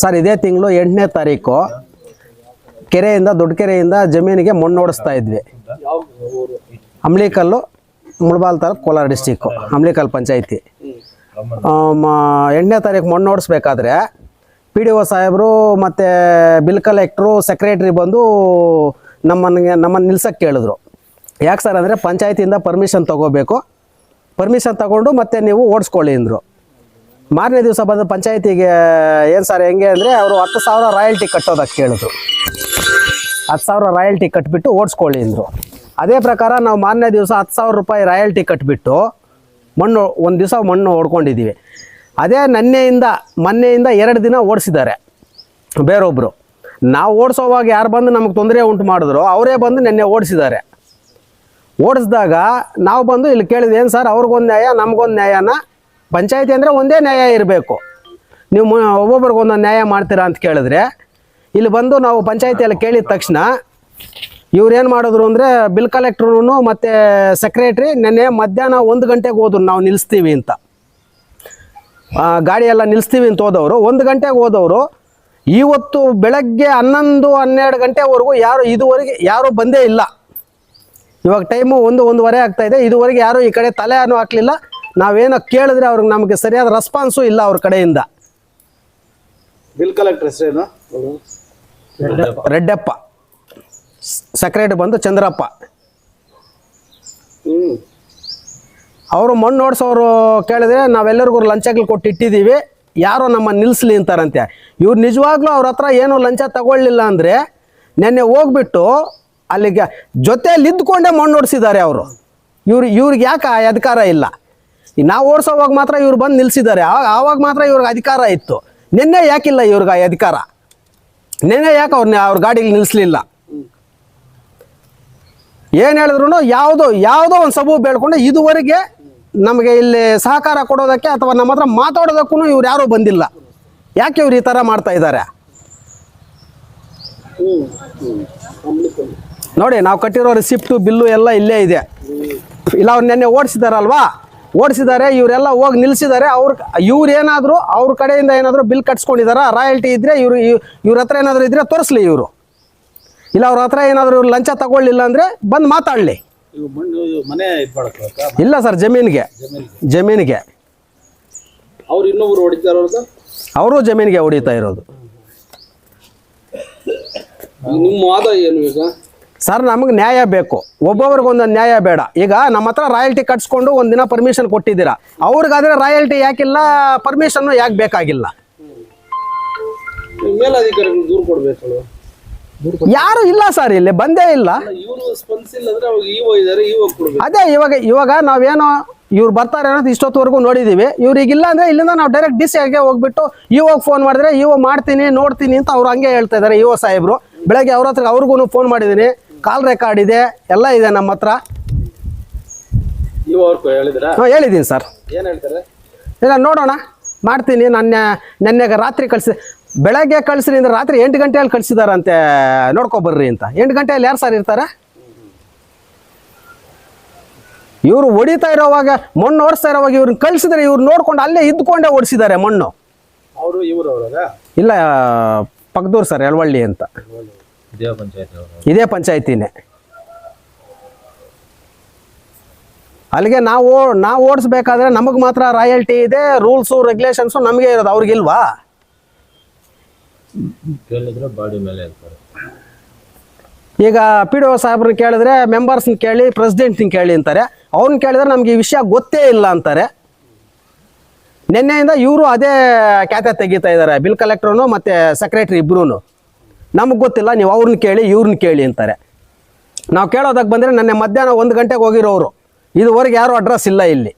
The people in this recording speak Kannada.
ಸರ್, ಇದೇ ತಿಂಗಳು ಎಂಟನೇ ತಾರೀಕು ಕೆರೆಯಿಂದ, ದೊಡ್ಡ ಕೆರೆಯಿಂದ ಜಮೀನಿಗೆ ಮಣ್ಣು ಓಡಿಸ್ತಾ ಇದ್ವಿ. ಅಂಬ್ಲಿಕಲ್ಲು ಮುಳಬಾಲ್ ತಾಲೂಕು ಕೋಲಾರ ಡಿಸ್ಟಿಕ್ಕು ಅಂಬ್ಲಿಕಲ್ ಪಂಚಾಯಿತಿ. ಎಂಟನೇ ತಾರೀಕು ಮಣ್ಣು ಓಡಿಸ್ಬೇಕಾದ್ರೆ ಪಿ ಡಿ ಒ ಸಾಹೇಬರು ಮತ್ತು ಬಿಲ್ ಕಲೆಕ್ಟ್ರು, ಸೆಕ್ರೆಟ್ರಿ ಬಂದು ನಮ್ಮನ್ಗೆ ನಮ್ಮನ್ನು ನಿಲ್ಸಕ್ಕೆ ಕೇಳಿದ್ರು. ಯಾಕೆ ಸರ್ ಅಂದರೆ ಪಂಚಾಯತಿಯಿಂದ ಪರ್ಮಿಷನ್ ತೊಗೋಬೇಕು. ಪರ್ಮಿಷನ್ ತಗೊಂಡು ಮತ್ತೆ ನೀವು ಓಡಿಸ್ಕೊಳ್ಳಿ ಅಂದರು. ಮಾರನೇ ದಿವಸ ಬಂದು ಪಂಚಾಯತಿಗೆ, ಏನು ಸರ್ ಹೆಂಗೆ ಅಂದರೆ ಅವರು ಹತ್ತು ಸಾವಿರ ರಾಯಲ್ಟಿ ಕಟ್ಟೋದಕ್ಕೆ ಕೇಳಿದ್ರು. ಹತ್ತು ಸಾವಿರ ರಾಯಲ್ಟಿ ಕಟ್ಬಿಟ್ಟು ಓಡಿಸ್ಕೊಳ್ಳಿ ಅಂದರು. ಅದೇ ಪ್ರಕಾರ ನಾವು ಮಾರನೇ ದಿವಸ ಹತ್ತು ಸಾವಿರ ರೂಪಾಯಿ ರಾಯಲ್ಟಿ ಕಟ್ಬಿಟ್ಟು ಮಣ್ಣು, ಒಂದು ದಿವಸ ಮಣ್ಣು ಓಡ್ಕೊಂಡಿದ್ದೀವಿ ಅದೇ ನನ್ನೆಯಿಂದ, ಮೊನ್ನೆಯಿಂದ ಎರಡು ದಿನ ಓಡಿಸಿದ್ದಾರೆ ಬೇರೊಬ್ಬರು ನಾವು ಓಡಿಸೋವಾಗ ಯಾರು ಬಂದು ನಮಗೆ ತೊಂದರೆ ಉಂಟು ಮಾಡಿದ್ರು, ಅವರೇ ಬಂದು ನೆನ್ನೆ ಓಡಿಸಿದ್ದಾರೆ. ಓಡಿಸಿದಾಗ ನಾವು ಬಂದು ಇಲ್ಲಿ ಕೇಳಿದ್ವಿ, ಏನು ಸರ್ ಅವ್ರಿಗೊಂದು ನ್ಯಾಯ, ನಮಗೊಂದು ನ್ಯಾಯನ? ಪಂಚಾಯತಿ ಅಂದರೆ ಒಂದೇ ನ್ಯಾಯ ಇರಬೇಕು. ನೀವು ಒಬ್ಬೊಬ್ರಿಗೆ ಒಂದೊಂದು ನ್ಯಾಯ ಮಾಡ್ತೀರಾ ಅಂತ ಕೇಳಿದ್ರೆ, ಇಲ್ಲಿ ಬಂದು ನಾವು ಪಂಚಾಯತಿಯಲ್ಲಿ ಕೇಳಿದ ತಕ್ಷಣ ಇವ್ರು ಏನು ಮಾಡಿದ್ರು ಅಂದರೆ ಬಿಲ್ ಕಲೆಕ್ಟ್ರೂ ಮತ್ತು ಸೆಕ್ರೆಟ್ರಿ ನೆನ್ನೆ ಮಧ್ಯಾಹ್ನ ಒಂದು ಗಂಟೆಗೆ ಹೋದ್ರು, ನಾವು ನಿಲ್ಲಿಸ್ತೀವಿ ಅಂತ. ಗಾಡಿಯೆಲ್ಲ ನಿಲ್ಲಿಸ್ತೀವಿ ಅಂತ ಹೋದವರು. ಒಂದು ಗಂಟೆಗೆ ಹೋದವರು, ಇವತ್ತು ಬೆಳಗ್ಗೆ ಹನ್ನೊಂದು, ಹನ್ನೆರಡು ಗಂಟೆವರೆಗೂ ಯಾರು ಇದುವರೆಗೆ ಯಾರೂ ಬಂದೇ ಇಲ್ಲ. ಇವಾಗ ಟೈಮು ಒಂದು, ಒಂದೂವರೆ ಆಗ್ತಾಯಿದೆ ಇದೆ. ಇದುವರೆಗೆ ಯಾರು ಈ ಕಡೆ ತಲೆಯನ್ನು ಹಾಕಲಿಲ್ಲ. ನಾವೇನೋ ಕೇಳಿದ್ರೆ ಅವ್ರಿಗೆ ನಮಗೆ ಸರಿಯಾದ ರೆಸ್ಪಾನ್ಸು ಇಲ್ಲ ಅವ್ರ ಕಡೆಯಿಂದ. ಬಿಲ್ ಕಲೆಕ್ಟರ್ ಹೆಸರೇನು? ರೆಡ್ಡಪ್ಪ. ಸೆಕ್ರೆಟರಿ ಬಂದು ಚಂದ್ರಪ್ಪ. ಅವರು ಮಣ್ಣು ಓಡಿಸೋರು ಕೇಳಿದ್ರೆ ನಾವೆಲ್ಲರಿಗೂ ಲಂಚಗಳು ಕೊಟ್ಟು ಇಟ್ಟಿದ್ದೀವಿ. ಯಾರೋ ನಮ್ಮ ನಿಲ್ಲಿಸ್ಲಿ ಅಂತಾರಂತೆ. ಇವ್ರು ನಿಜವಾಗ್ಲೂ ಅವ್ರ ಹತ್ರ ಏನೂ ಲಂಚ ತಗೊಳ್ಳಿಲ್ಲ ಅಂದರೆ ನೆನ್ನೆ ಹೋಗ್ಬಿಟ್ಟು ಅಲ್ಲಿಗೆ ಜೊತೆಯಲ್ಲಿ ಇದ್ದುಕೊಂಡೇ ಮಣ್ಣು ಓಡಿಸಿದ್ದಾರೆ ಅವರು. ಇವ್ರು ಇವ್ರಿಗೆ ಯಾಕೆ ಆ ಅಧಿಕಾರ ಇಲ್ಲ? ನಾವು ಓಡಿಸೋವಾಗ ಮಾತ್ರ ಇವ್ರು ಬಂದು ನಿಲ್ಲಿಸಿದ್ದಾರೆ ಆವಾಗ ಮಾತ್ರ ಇವ್ರಿಗೆ ಅಧಿಕಾರ ಇತ್ತು. ನಿನ್ನೆ ಯಾಕಿಲ್ಲ ಇವ್ರಿಗೆ ಅಧಿಕಾರ? ನಿನ್ನೆ ಯಾಕೆ ಅವ್ರನ್ನ ಅವ್ರ ಗಾಡಿಗೆ ನಿಲ್ಲಿಸ್ಲಿಲ್ಲ ಏನು ಹೇಳಿದ್ರು ಯಾವುದೋ ಯಾವುದೋ ಒಂದು ಸಬೂಬು ಬೇಳ್ಕೊಂಡು ಇದುವರೆಗೆ ನಮಗೆ ಇಲ್ಲಿ ಸಹಕಾರ ಕೊಡೋದಕ್ಕೆ ಅಥವಾ ನಮ್ಮ ಹತ್ರ ಮಾತಾಡೋದಕ್ಕೂ ಇವ್ರು ಯಾರೂ ಬಂದಿಲ್ಲ. ಯಾಕೆ ಇವ್ರು ಈ ಥರ ಮಾಡ್ತಾ ಇದ್ದಾರೆ. ನೋಡಿ, ನಾವು ಕಟ್ಟಿರೋ ರಿಸಿಪ್ಟು ಬಿಲ್ಲು ಎಲ್ಲ ಇಲ್ಲೇ ಇದೆ. ಇಲ್ಲ, ಅವ್ರು ನೆನ್ನೆ ಓಡಿಸಿದಾರಲ್ವಾ? ಓಡಿಸಿದ್ದಾರೆ ಇವರೆಲ್ಲ ಹೋಗಿ ನಿಲ್ಸಿದ್ದಾರೆ. ಅವ್ರ ಇವ್ರು ಏನಾದರೂ ಅವ್ರ ಕಡೆಯಿಂದ ಏನಾದರೂ ಬಿಲ್ ಕಟ್ಸ್ಕೊಂಡಿದಾರ ರಾಯಲ್ಟಿ ಇದ್ರೆ ಇವರು ಇವ್ರ ಹತ್ರ ಏನಾದರೂ ಇದ್ರೆ ತೋರಿಸ್ಲಿ ಇವರು. ಇಲ್ಲ ಅವ್ರ ಹತ್ರ ಏನಾದರೂ ಇವ್ರು ಲಂಚ ತಗೊಳ್ಳಿಲ್ಲ ಅಂದರೆ ಬಂದು ಮಾತಾಡಲಿ. ಇಲ್ಲ ಸರ್ ಜಮೀನಿಗೆ. ಜಮೀನಿಗೆ. ಅವ್ರು ಜಮೀನಿಗೆ ಹೊಡಿತಾ ಇರೋದು. ನಿಮ್ಮ ವಾದ ಏನು ಈಗ? ಸರ್ ನಮಗೆ ನ್ಯಾಯ ಬೇಕು. ಒಬ್ಬೊಬ್ರಿಗೊಂದೊಂದು ನ್ಯಾಯ ಬೇಡ. ಈಗ ನಮ್ಮ ಹತ್ರ ರಾಯಲ್ಟಿ ಕಟ್ಸ್ಕೊಂಡು ಒಂದಿನ ಪರ್ಮಿಷನ್ ಕೊಟ್ಟಿದ್ದೀರಾ. ಅವ್ರಿಗಾದ್ರೆ ರಾಯಲ್ಟಿ ಯಾಕಿಲ್ಲ ಪರ್ಮಿಷನ್ ಯಾಕೆ ಬೇಕಾಗಿಲ್ಲ? ನೀವು ಮೇಲಧಿಕಾರಿಗಳು ದೂರು ಕೊಡ್ಬೇಕಲ್ವ ಯಾರು ಇಲ್ಲ ಸರ್ ಇಲ್ಲಿ ಬಂದೇ ಇಲ್ಲ. ಇವಾಗ ಕೊಡ್ಬೇಕು. ಅದೇ ಇವಾಗ ಇವಾಗ ನಾವೇನೋ ಇವ್ರು ಬರ್ತಾರೆ ಅನ್ನೋದು ಇಷ್ಟೊತ್ತವರೆಗೂ ನೋಡಿದ್ದೀವಿ ಇವ್ರಿಗಿಲ್ಲ ಅಂದ್ರೆ ಇಲ್ಲಿಂದ ನಾವು ಡೈರೆಕ್ಟ್ ಡಿ ಸಿ ಆಗಿ ಹೋಗ್ಬಿಟ್ಟು ಇವಾಗ ಫೋನ್ ಮಾಡಿದ್ರೆ ಇವಾಗ ಮಾಡ್ತೀನಿ ನೋಡ್ತೀನಿ ಅಂತ ಅವ್ರು ಹಂಗೆ ಹೇಳ್ತಾ ಇದ್ದಾರೆ ಇವ ಸಾಹೇಬ್ರು. ಬೆಳಗ್ಗೆ ಅವ್ರ ಹತ್ರ ಅವ್ರಿಗೂ ಫೋನ್ ಮಾಡಿದ್ದೀನಿ. ಕಾಲ್ ರೆಕಾರ್ಡ್ ಇದೆ ಎಲ್ಲ ಇದೆ ನಮ್ಮ ಹತ್ರ. ಹೇಳಿದೀನಿ ಹಾಂ ಹೇಳಿದ್ದೀನಿ ಸರ್. ಏನ್ ಹೇಳ್ತಾರೆ? ಇಲ್ಲ ನೋಡೋಣ. ಮಾಡ್ತೀನಿ ನನ್ನ ನೆನ್ನೆಗೆ ರಾತ್ರಿ ಕಳಿಸಿ ಬೆಳಗ್ಗೆ ಕಳಿಸ್ರಿ ಅಂದ್ರೆ ರಾತ್ರಿ ಎಂಟು ಗಂಟೆಯಲ್ಲಿ ಕಳಿಸಿದಾರಂತೆ ನೋಡ್ಕೊಬರ್ರಿ ಅಂತ. ಎಂಟು ಗಂಟೆಯಲ್ಲಿ ಯಾರು ಸರ್ ಇರ್ತಾರೆ? ಇವರು ಹೊಡಿತಾ ಇರೋವಾಗ ಮಣ್ಣು ಓಡಿಸ್ತಾ ಇರೋವಾಗ ಇವ್ರನ್ನ ಕಳಿಸಿದ್ರೆ ಇವ್ರು ನೋಡ್ಕೊಂಡು ಅಲ್ಲೇ ಇದ್ಕೊಂಡೇ ಓಡಿಸಿದ್ದಾರೆ ಮಣ್ಣು. ಅವರು ಇವರು ಇಲ್ಲ ಪಕ್ದೂರ್ ಸರ್ ಎಳವಳ್ಳಿ ಅಂತ. ಇದೇ ಪಂಚಾಯತಿನೇ. ಅಲ್ಲಿಗೆ ನಾವು ನಾವು ಓಡಿಸ್ಬೇಕಾದ್ರೆ ನಮಗೆ ಮಾತ್ರ ರಾಯಲ್ಟಿ ಇದೆ ರೂಲ್ಸು ರೆಗ್ಯುಲೇಷನ್ಸು ನಮಗೆ ಇರೋದು ಅವ್ರಿಗಿಲ್ವಾ ಕೇಳಿದ್ರೆ ಬಾಡಿ ಮೇಲೆ ಇರ್ತಾರೆ ಈಗ ಪಿ ಡಿ ಒ ಸಾಹೇಬ್ರನ್ನ ಕೇಳಿದ್ರೆ ಮೆಂಬರ್ಸ್ನ ಕೇಳಿ ಪ್ರೆಸಿಡೆಂಟ್ನ ಕೇಳಿ ಅಂತಾರೆ. ಅವ್ರನ್ನ ಕೇಳಿದ್ರೆ ನಮಗೆ ಈ ವಿಷಯ ಗೊತ್ತೇ ಇಲ್ಲ ಅಂತಾರೆ. ನಿನ್ನೆಯಿಂದ ಇವರು ಅದೇ ಖ್ಯಾತೆ ತೆಗಿತಾ ಇದ್ದಾರೆ ಬಿಲ್ ಕಲೆಕ್ಟ್ರೂ ಮತ್ತು ಸೆಕ್ರೆಟ್ರಿ ಇಬ್ರು ನಮಗೆ ಗೊತ್ತಿಲ್ಲ, ನೀವು ಅವ್ರನ್ನ ಕೇಳಿ ಇವ್ರನ್ನ ಕೇಳಿ ಅಂತಾರೆ. ನಾವು ಕೇಳೋದಕ್ಕೆ ಬಂದರೆ, ನೆನ್ನೆ ಮಧ್ಯಾಹ್ನ ಒಂದು ಗಂಟೆಗೆ ಹೋಗಿರೋರು ಇದುವರೆಗೆ ಯಾರೂ ಅಡ್ರೆಸ್ ಇಲ್ಲ ಇಲ್ಲಿ.